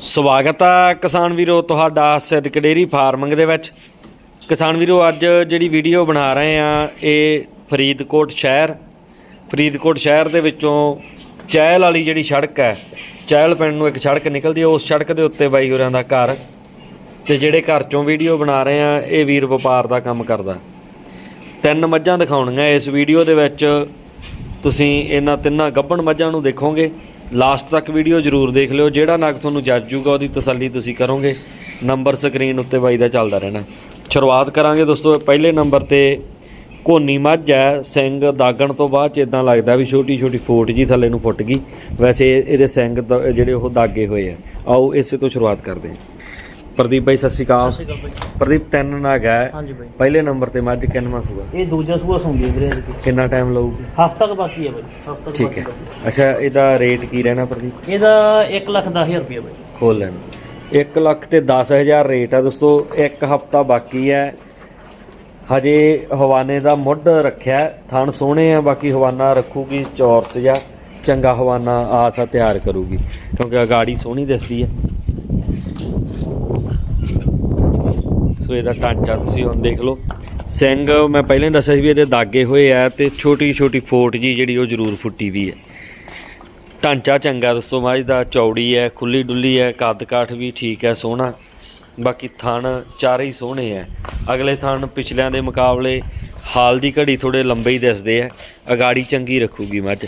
ਸਵਾਗਤ ਆ ਕਿਸਾਨ ਵੀਰੋ ਤੁਹਾਡਾ ਸਿੱਧਕ ਡੇਰੀ ਫਾਰਮਿੰਗ ਦੇ ਵਿੱਚ। ਕਿਸਾਨ ਵੀਰੋ, ਅੱਜ ਜਿਹੜੀ ਵੀਡੀਓ ਬਣਾ ਰਹੇ ਆ, ਇਹ ਫਰੀਦਕੋਟ ਸ਼ਹਿਰ। ਫਰੀਦਕੋਟ ਸ਼ਹਿਰ ਦੇ ਵਿੱਚੋਂ ਚਹਿਲ ਵਾਲੀ ਜਿਹੜੀ ਸੜਕ ਹੈ, ਚਹਿਲ ਪਿੰਡ ਨੂੰ ਇੱਕ ਸੜਕ ਨਿਕਲਦੀ ਹੈ ਉਸ ਸੜਕ ਦੇ ਉੱਤੇ ਬਾਈ ਹੋਰਾਂ ਦਾ ਘਰ। ਤੇ ਜਿਹੜੇ ਘਰ ਚੋਂ ਵੀਡੀਓ ਬਣਾ ਰਹੇ ਆ, ਇਹ ਵੀਰ ਵਪਾਰ ਦਾ ਕੰਮ ਕਰਦਾ। ਤਿੰਨ ਮੱਝਾਂ ਦਿਖਾਉਣੀਆਂ ਇਸ ਵੀਡੀਓ ਦੇ ਵਿੱਚ। ਤੁਸੀਂ ਇਹਨਾਂ ਤਿੰਨਾਂ ਗੱਭਣ ਮੱਝਾਂ ਨੂੰ ਦੇਖੋਗੇ। ਲਾਸਟ ਤੱਕ ਵੀਡੀਓ ਜ਼ਰੂਰ ਦੇਖ ਲਿਓ। ਜਿਹੜਾ ਨਗ ਤੁਹਾਨੂੰ ਜੱਜ ਜੂਗਾ, ਉਹਦੀ ਤਸੱਲੀ ਤੁਸੀਂ ਕਰੋਗੇ। ਨੰਬਰ ਸਕਰੀਨ ਉੱਤੇ ਬਾਈ ਦਾ ਚੱਲਦਾ ਰਹਿਣਾ। ਸ਼ੁਰੂਆਤ ਕਰਾਂਗੇ ਦੋਸਤੋ ਪਹਿਲੇ ਨੰਬਰ ਤੇ। ਕੋਨੀ ਮੱਝ ਹੈ, ਸਿੰਘ ਦਾਗਣ ਤੋਂ ਬਾਅਦ ਚ ਇਦਾਂ ਲੱਗਦਾ ਵੀ ਛੋਟੀ ਛੋਟੀ ਫੋਟ ਜੀ ਥੱਲੇ ਨੂੰ ਫੁੱਟ ਗਈ। ਵੈਸੇ ਇਹਦੇ ਸਿੰਘ ਦ- ਜਿਹੜੇ ਉਹ ਦਾਗੇ ਹੋਏ ਆ। ਆਓ, ਇਸੇ ਤੋਂ ਸ਼ੁਰੂਆਤ ਕਰਦੇ ਹਾਂ। ਪ੍ਰਦੀਪ ਬਾਈ ਸਤਿ ਸ਼੍ਰੀ ਅਕਾਲ। ਸਤਿ ਸ਼੍ਰੀ ਅਕਾਲ ਬਾਈ। ਪ੍ਰਦੀਪ ਤਿੰਨ ਨਗ ਹੈ। ਹਾਂਜੀ ਬਾਈ। ਪਹਿਲੇ ਨੰਬਰ ਤੇ ਮੱਝ ਕਿੰਨਵਾਂ ਸੂਆ? ਇਹ ਦੂਜਾ ਸੂਆ ਸੌਂਦੀ ਹੈ ਵੀਰੇ ਕਿੰਨਾ ਟਾਈਮ ਲਊਗੀ? ਹਫਤਾ ਕ ਬਾਕੀ ਹੈ ਬਾਈ ਹਫਤਾ ਕ ਠੀਕ ਹੈ। ਅੱਛਾ ਇਹਦਾ ਰੇਟ ਕੀ ਰਹਿਣਾ ਪ੍ਰਦੀਪ? ਇਹਦਾ 1 ਲੱਖ 10000 ਰੁਪਏ ਬਾਈ। ਖੋਲ ਲੈਣ। 1 ਲੱਖ ਤੇ 10000 ਰੇਟ ਆ ਦੋਸਤੋ ਇੱਕ ਹਫਤਾ ਬਾਕੀ ਹੈ। ਹਜੇ ਹਵਾਨੇ ਦਾ ਮੁੱਢ ਰੱਖਿਆ। ਥਣ ਸੋਹਣੇ ਆ ਬਾਕੀ ਹਵਾਨਾ ਰੱਖੂਗੀ ਚੌਰਸ ਜਾਂ ਚੰਗਾ ਹਵਾਨਾ ਆਸਾ ਤਿਆਰ ਕਰੂਗੀ ਕਿਉਂਕਿ ਅਗਾੜੀ ਸੋਹਣੀ ਦਿਸਦੀ ਹੈ ਸੋ ਇਹਦਾ ਢਾਂਚਾ ਤੁਸੀਂ ਹੁਣ ਦੇਖ ਲਓ। ਸਿੰਘ, ਮੈਂ ਪਹਿਲਾਂ ਹੀ ਦੱਸਿਆ ਸੀ ਵੀ ਇਹਦੇ ਦਾਗੇ ਹੋਏ ਆ ਤੇ ਛੋਟੀ ਛੋਟੀ ਫੋਟ ਜੀ ਜਿਹੜੀ ਉਹ ਜ਼ਰੂਰ ਫੁੱਟੀ ਵੀ ਹੈ। ਢਾਂਚਾ ਚੰਗਾ ਦੋਸਤੋ ਮਾਝ ਦਾ, ਚੌੜੀ ਹੈ ਖੁੱਲੀ ਡੁੱਲੀ ਹੈ ਕੱਦ ਕਾਠ ਵੀ ਠੀਕ ਹੈ, ਸੋਹਣਾ। ਬਾਕੀ ਥਣ ਚਾਰੇ ਹੀ ਸੋਹਣੇ ਹੈ ਅਗਲੇ ਥਣ ਪਿਛਲਿਆਂ ਦੇ ਮੁਕਾਬਲੇ ਹਾਲ ਦੀ ਘੜੀ ਥੋੜੇ ਲੰਬੇ ਹੀ ਦਿਸਦੇ ਆ। ਅਗਾੜੀ ਚੰਗੀ ਰੱਖੂਗੀ ਮੱਝ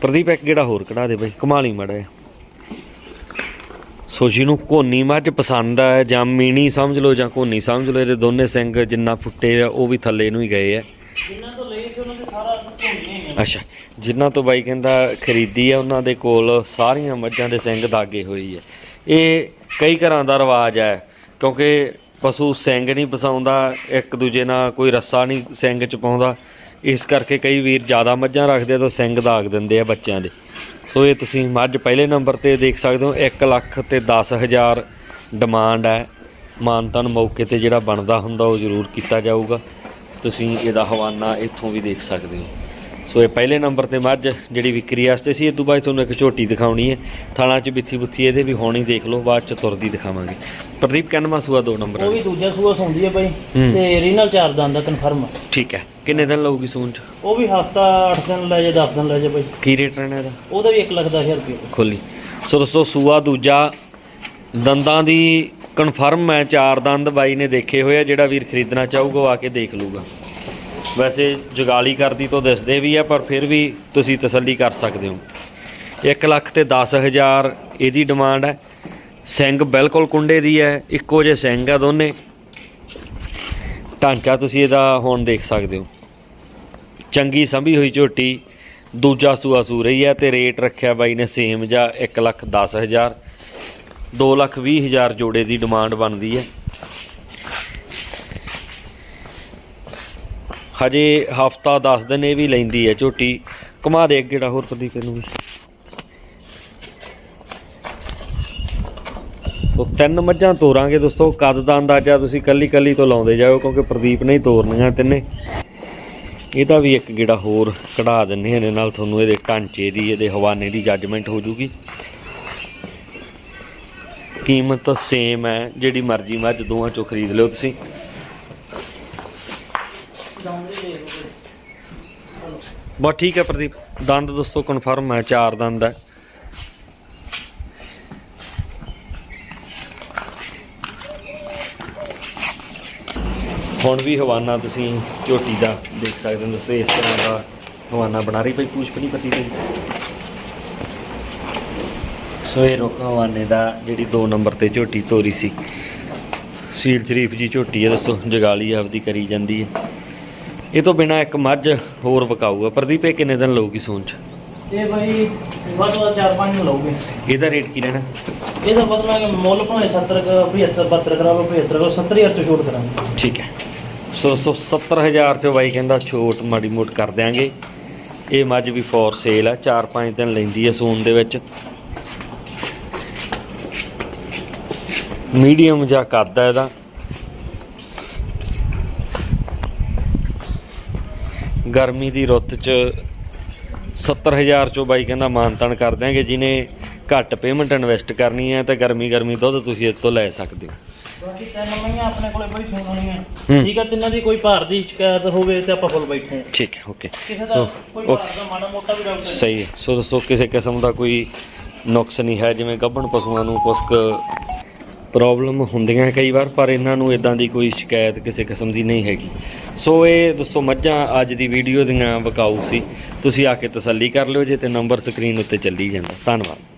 ਪ੍ਰਦੀਪ, ਇੱਕ ਗੇੜਾ ਹੋਰ ਕਢਾ ਦੇ ਬਾਈ ਕਮਾਲੀ ਮੜਾ ਸੋ ਜਿਹਨੂੰ ਕੋਨੀ ਮੱਝ ਪਸੰਦ ਆ ਜਾਂ ਮੀਣੀ ਸਮਝ ਲਓ ਜਾਂ ਕੋਨੀ ਸਮਝ ਲਓ ਇਹਦੇ ਦੋਨੇ ਸਿੰਘ ਜਿੰਨਾ ਫੁੱਟੇ ਆ ਉਹ ਵੀ ਥੱਲੇ ਨੂੰ ਹੀ ਗਏ ਆ। ਜਿੰਨਾਂ ਤੋਂ ਲਈ ਸੀ ਉਹਨਾਂ ਦੇ ਸਾਰਾ ਧੋਣੀਆਂ ਅੱਛਾ ਜਿਨ੍ਹਾਂ ਤੋਂ ਬਾਈ ਕਹਿੰਦਾ ਖਰੀਦੀ ਆ ਉਹਨਾਂ ਦੇ ਕੋਲ ਸਾਰੀਆਂ ਮੱਝਾਂ ਦੇ ਸਿੰਘ ਦਾਗੇ ਹੋਈ ਹੈ ਇਹ ਕਈ ਘਰਾਂ ਦਾ ਰਿਵਾਜ ਹੈ ਕਿਉਂਕਿ ਪਸ਼ੂ ਸਿੰਘ ਨਹੀਂ ਪਸਾਉਂਦਾ ਇੱਕ ਦੂਜੇ ਨਾਲ ਕੋਈ ਰੱਸਾ ਨਹੀਂ ਸਿੰਘ ਚ ਪਾਉਂਦਾ। ਇਸ ਕਰਕੇ ਕਈ ਵੀਰ ਜ਼ਿਆਦਾ ਮੱਝਾਂ ਰੱਖਦੇ ਆ ਤਾਂ ਸਿੰਘ ਦਾਗ ਦਿੰਦੇ ਆ ਬੱਚਿਆਂ ਦੇ। ਸੋ ਇਹ ਤੁਸੀਂ ਮੱਝ ਪਹਿਲੇ ਨੰਬਰ ਤੇ ਦੇਖ ਸਕਦੇ ਹੋ 1 ਲੱਖ ਤੇ 10000 ਡਿਮਾਂਡ ਹੈ। ਮਾਨਤਨ ਮੌਕੇ ਤੇ ਜਿਹੜਾ ਬਣਦਾ ਹੁੰਦਾ, ਉਹ ਜ਼ਰੂਰ ਕੀਤਾ ਜਾਊਗਾ। ਤੁਸੀਂ ਇਹਦਾ ਹਵਾਨਾ ਇੱਥੋਂ ਵੀ ਦੇਖ ਸਕਦੇ ਹੋ। ਸੋ ਇਹ ਪਹਿਲੇ ਨੰਬਰ ਤੇ ਮੱਝ ਜਿਹੜੀ ਵਿਕਰੀ ਵਾਸਤੇ ਸੀ ਇਹ ਤੋਂ ਬਾਅਦ ਤੁਹਾਨੂੰ ਇੱਕ ਝੋਟੀ ਦਿਖਾਉਣੀ ਹੈ। ਥਾਣਾ 'ਚ ਬਿੱਥੀ ਬੁੱਥੀ ਇਹਦੇ ਵੀ ਹੋਣੀ ਦੇਖ ਲਓ ਬਾਅਦ 'ਚ ਤੁਰਦੀ ਦਿਖਾਵਾਂਗੇ। ਪ੍ਰਦੀਪ ਕਨਮਾ ਸੂਆ ਦੋ ਨੰਬਰ ਉਹ ਵੀ ਦੂਜਾ ਸੂਆ ਸੌਂਦੀ ਹੈ। ਬਾਈ। ਤੇ ਰੀਨਲ ਚਾਰ ਦੰਦ ਦਾ ਕਨਫਰਮ ਠੀਕ ਹੈ। ਕਿੰਨੇ ਦਿਨ ਲਊਗੀ ਸੂਨ 'ਚ? ਉਹ ਵੀ ਹਫਤਾ 8 ਦਿਨ ਲੈ ਜਾ 10 ਦਿਨ ਲੈ ਜਾ ਬਾਈ ਕੀ ਰੇਟ ਰਹਿਣਾ ਇਹਦਾ? ਉਹਦਾ ਵੀ 1 ਲੱਖ 10000 ਰੁਪਏ। ਖੋਲੀ। ਸੋ ਦੋਸਤੋ ਸੂਆ ਦੂਜਾ ਦੰਦਾਂ ਦੀ ਕਨਫਰਮ ਹੈ ਚਾਰ ਦੰਦ ਬਾਈ ਨੇ ਦੇਖੇ ਹੋਏ ਆ ਜਿਹੜਾ ਵੀਰ ਖਰੀਦਣਾ ਚਾਹੂਗਾ ਉਹ ਆ ਕੇ ਦੇਖ ਲੂਗਾ ਵੈਸੇ ਜਗਾਲੀ ਕਰਦੀ ਤੋਂ ਦਿਸਦੇ ਵੀ ਆ, ਪਰ ਫਿਰ ਵੀ ਤੁਸੀਂ ਤਸੱਲੀ ਕਰ ਸਕਦੇ ਹੋ। 1 ਲੱਖ ਤੇ 10000 ਇਹਦੀ ਡਿਮਾਂਡ ਹੈ। ਸਿੰਘ ਬਿਲਕੁਲ ਕੁੰਡੇ ਦੀ ਹੈ, ਇੱਕੋ ਜਿਹੇ ਸਿੰਘ ਆ ਦੋਨੇ। ਢਾਂਚਾ ਤੁਸੀਂ ਇਹਦਾ ਹੁਣ ਦੇਖ ਸਕਦੇ ਹੋ। ਚੰਗੀ ਸੰਭੀ ਹੋਈ ਝੋਟੀ, ਦੂਜਾ ਸੂਆ ਸੂ ਰਹੀ ਹੈ ਤੇ ਰੇਟ ਰੱਖਿਆ ਬਾਈ ਨੇ ਸੇਮ ਜਾਂ 1 ਲੱਖ 10 ਹਜ਼ਾਰ। 2 ਲੱਖ 20 ਹਜ਼ਾਰ ਜੋੜੇ ਦੀ ਡਿਮਾਂਡ ਬਣਦੀ ਹੈ। ਹਜੇ ਹਫਤਾ 10 ਦਿਨ ਇਹ ਵੀ ਲੈਂਦੀ ਹੈ ਝੋਟੀ। ਕਮਾ ਦੇ ਅੱਗੇੜਾ ਹੋਰ ਪ੍ਰਦੀਪ ਨੂੰ ਵੀ। ਸੋ ਤਿੰਨ ਮੱਝਾਂ ਤੋਰਾਂਗੇ ਦੋਸਤੋ, ਕੱਦ ਦਾ ਅੰਦਾਜ਼ਾ ਤੁਸੀਂ ਕੱਲੀ ਕੱਲੀ ਤੋਂ ਲਾਉਂਦੇ ਜਾਓ ਕਿਉਂਕਿ ਪ੍ਰਦੀਪ ਨੇ ਹੀ ਤੋਰਨੀਆਂ ਤਿੰਨੇ। ਇਹਦਾ ਵੀ ਇੱਕ ਗੇੜਾ ਹੋਰ ਕਢਾ ਦਿੰਨੇ ਇਹਦੇ ਨਾਲ ਤੁਹਾਨੂੰ ਇਹਦੇ ਢਾਂਚੇ ਦੀ, ਇਹਦੇ ਹਵਾਨੇ ਦੀ ਜੱਜਮੈਂਟ ਹੋ ਜੂਗੀ। ਕੀਮਤ ਸੇਮ ਹੈ, ਜਿਹੜੀ ਮਰਜ਼ੀ ਮੱਝ ਦੋਵਾਂ ਚੋਂ ਖਰੀਦ ਲਿਓ ਤੁਸੀਂ। ਬਸ ਠੀਕ ਹੈ ਪ੍ਰਦੀਪ, ਦੰਦ ਦੋਸਤੋ ਕਨਫਰਮ ਹੈ, ਚਾਰ ਦੰਦ ਹੈ। ਹੁਣ ਵੀ ਹਵਾਨਾ ਤੁਸੀਂ ਝੋਟੀ ਦਾ ਦੇਖ ਸਕਦੇ ਹੋ ਦੋਸਤੋ ਇਸ ਤਰ੍ਹਾਂ ਦਾ ਹਵਾਨਾ ਬਣਾ ਰਹੀ ਪਈ ਪੂਛ ਨਹੀਂ ਪਤੀ ਦੀ ਸੋ ਇਹ ਰੁੱਖ ਹਵਾਨੇ ਦਾ ਜਿਹੜੀ 2 ਨੰਬਰ ਤੇ ਝੋਟੀ ਤੋਰੀ ਸੀ। ਸੀਲ ਸ਼ਰੀਫ ਜੀ ਝੋਟੀ ਹੈ ਦੋਸਤੋ ਜਗਾਲੀ ਆਪਦੀ ਕਰੀ ਜਾਂਦੀ ਹੈ। ਇਹ ਤੋਂ ਬਿਨਾ ਇੱਕ ਮੱਝ ਹੋਰ ਵਕਾਊਗਾ। ਪ੍ਰਦੀਪ ਇਹ ਕਿੰਨੇ ਦਿਨ ਲਊਗੀ ਸੂਨ ਚ? ਇਹ ਬਾਈ ਵੱਧ ਤੋਂ ਵੱਧ 4-5 ਨੂੰ ਲਓਗੇ ਇਹਦਾ ਰੇਟ ਕੀ ਰਹਿਣਾ? ਇਹਦਾ ਬਦਲਾਂਗੇ ਮੁੱਲ ਭਾਵੇਂ 70 ਕ 75 72 ਕਰਾਵੋ 75 ਕਰੋ 70000 ਤੋਂ ਛੋਟ ਕਰਾਂਗੇ। ਠੀਕ ਹੈ। ਸੋ ਦੋਸਤੋ 70000 ਤੇ ਬਾਈ ਕਹਿੰਦਾ ਛੋਟ ਮਾੜੀ ਮੋਟ ਕਰ ਦਿਆਂਗੇ। ਇਹ ਮੱਝ ਵੀ ਫੋਰ ਸੇਲ ਆ 4-5 ਦਿਨ ਲੈਂਦੀ ਹੈ ਸੂਨ ਦੇ ਵਿੱਚ। ਮੀਡੀਅਮ ਜਿਹਾ ਕੱਦ ਹੈ ਇਹਦਾ। ਗਰਮੀ ਦੀ ਰੁੱਤ 'ਚ 70000 ਚੋਂ ਬਾਈ ਕਹਿੰਦਾ ਮਾਨਤਨ ਕਰ ਦਿਆਂਗੇ ਜਿਹਨੇ ਘੱਟ ਪੇਮੈਂਟ ਇਨਵੈਸਟ ਕਰਨੀ ਹੈ ਤਾਂ ਗਰਮੀ ਗਰਮੀ ਦੁੱਧ ਤੁਸੀਂ ਇਹ ਤੋਂ ਲੈ ਸਕਦੇ ਹੋ। ਬਾਕੀ ਤਿੰਨ ਮਈਆਂ ਆਪਣੇ ਕੋਲੇ ਬਈ ਫੋਨ ਹੋਣੀਆਂ। ਹੂੰ। ਠੀਕ ਆ ਤਿੰਨਾਂ ਦੀ ਕੋਈ ਭਾਰ ਦੀ ਸ਼ਿਕਾਇਤ ਹੋਵੇ ਤੇ ਆਪਾਂ ਕੋਲ ਬੈਠੇ ਹਾਂ। ਠੀਕ ਹੈ ਓਕੇ ਕਿਸੇ ਦਾ ਸੋ ਕੋਈ ਓਕੇ ਭਾਰ ਦਾ ਮਾੜਾ ਮੋਟਾ ਵੀ ਸਹੀ ਹੈ। ਸੋ ਦੋਸਤੋ ਕਿਸੇ ਕਿਸਮ ਦਾ ਕੋਈ ਨੁਕਸ ਨਹੀਂ ਹੈ ਜਿਵੇਂ ਗੱਭਣ ਪਸ਼ੂਆਂ ਨੂੰ ਕੁਛ ਕੁ ਪ੍ਰੋਬਲਮ ਹੁੰਦੀਆਂ ਕਈ ਵਾਰ, ਪਰ ਇਹਨਾਂ ਨੂੰ ਇਦਾਂ ਦੀ ਕੋਈ ਸ਼ਿਕਾਇਤ ਕਿਸੇ ਕਿਸਮ ਦੀ ਨਹੀਂ ਹੈਗੀ। ਸੋ ਇਹ ਦੋਸਤੋ ਮੱਝਾਂ ਅੱਜ ਦੀ ਵੀਡੀਓ ਦੀਆਂ ਵਿਕਾਊ ਸੀ। ਤੁਸੀਂ ਆ ਕੇ ਤਸੱਲੀ ਕਰ ਲਿਓ ਜੇ ਤੇ ਨੰਬਰ ਸਕਰੀਨ ਉੱਤੇ ਚੱਲੀ ਜਾਂਦਾ। ਧੰਨਵਾਦ।